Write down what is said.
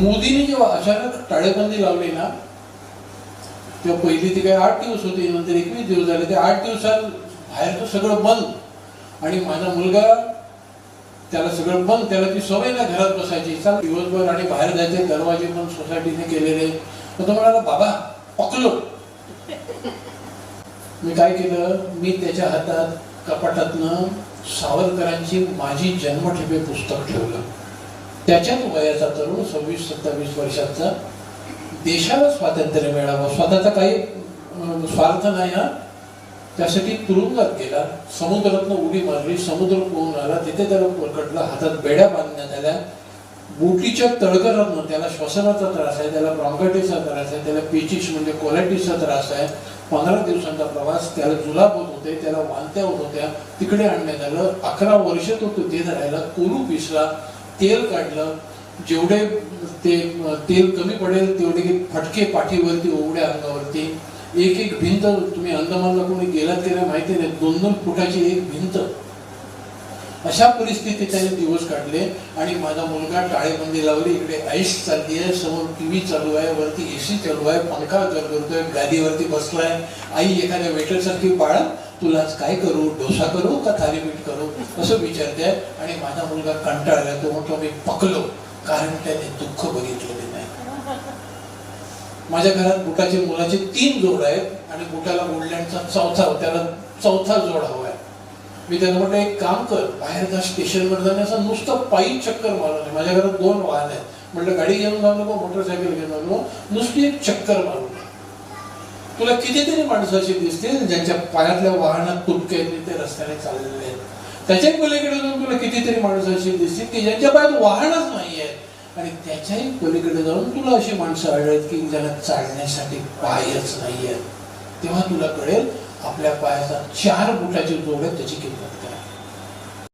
मोदींनी जेव्हा अचानक टाळेबंदी लावली ना तेव्हा पहिली ती काही आठ दिवस होती नंतर एकवीस दिवस झाले ते आठ दिवसात बाहेरचं सगळं बंद. आणि माझा मुलगा त्याला सगळं बंद त्याला ती सवय ना घरात बसायची चाल दिवसभर आणि बाहेर जायचे दरवाजे पण सोसायटीने केलेले. मग तो म्हणाला बाबा पकलो मी काय केलं? मी त्याच्या हातात कपाटातनं सावरकरांची माझी जन्मठेपे पुस्तक ठेवलं. त्याच्याच वयाचा तरुण सव्वीस सत्तावीस वर्षाचा देशाला स्वातंत्र्य मिळावं. स्वतःचा काही स्वार्थ नाही हा. त्यासाठी तुरुंगात गेला. समुद्रातनं उडी मारली. समुद्र पोहून आला. तिथे त्याला पकडलं. हातात बेड्या बांधण्यात आल्या. बोटीच्या तळकरातनं त्याला श्वसनाचा त्रास आहे. त्याला ब्रॉन्कायटिसचा त्रास आहे. त्याला पेचिस म्हणजे कोलायटिसचा त्रास आहे. पंधरा दिवसांचा प्रवास. त्याला जुलाब होत होते. त्याला वांत्या होत होत्या. तिकडे आणण्यात आलं. अकरा वर्ष तो तिथे राहिला. कोलू पिसला तेल काढलं जेवढे ते तेल कमी पडेल तेवढे फटके पाठीवरती ओवड्या अंगावरती. एक एक भिंत तुम्ही अंदमानला कोणी गेलात की नाही माहिती नाही. दोन दोन फुटाची एक भिंत. अशा परिस्थितीत त्याने दिवस काढले आणि माझा मुलगा टाळेबंदी लावली. इकडे ऐश चालली आहे समोर टीव्ही चालू आहे वरती एसी चालू आहे पंखा करतोय गादीवरती बसलाय. आई एखाद्या वेटर सारखी बाळा तुला आज काय करू? डोसा करू का थालीपीठ करू? असं विचारते आणि माझा मुलगा कंटाळला. तो म्हणतो मी पकलो कारण त्याने दुःख बघितलेले नाही. माझ्या घरात बुटाचे मुलाचे तीन जोड आहेत आणि बुटाला गोल्डलँडचा चौथा त्याला चौथा जोड हवा मी त्यांना म्हटलं एक काम कर बाहेर जा स्टेशनवर जाणे असं नुसतं पायी चक्कर मारून माझ्या घरात दोन वाहन आहेत. म्हटलं गाडी घेऊन जाऊ नको मोटरसायकल घेऊन जाऊ नको नुसती एक चक्कर मारून तुला कितीतरी माणसं दिसतील ज्यांच्या पायातल्या वाहनात तुटके ते रस्त्याने चाललेले आहेत. त्याच्याही पलीकडे जाऊन तुला कितीतरी माणसं अशी दिसतील की ज्यांच्या पायात वाहनच नाही आहे आणि त्याच्याही पलीकडे जाऊन तुला अशी माणसं आढळत की ज्याला चालण्यासाठी पायच नाही आहेत. तेव्हा तुला कळेल आपल्या पायाचा चार बुटाची जोड त्याची किंमत काय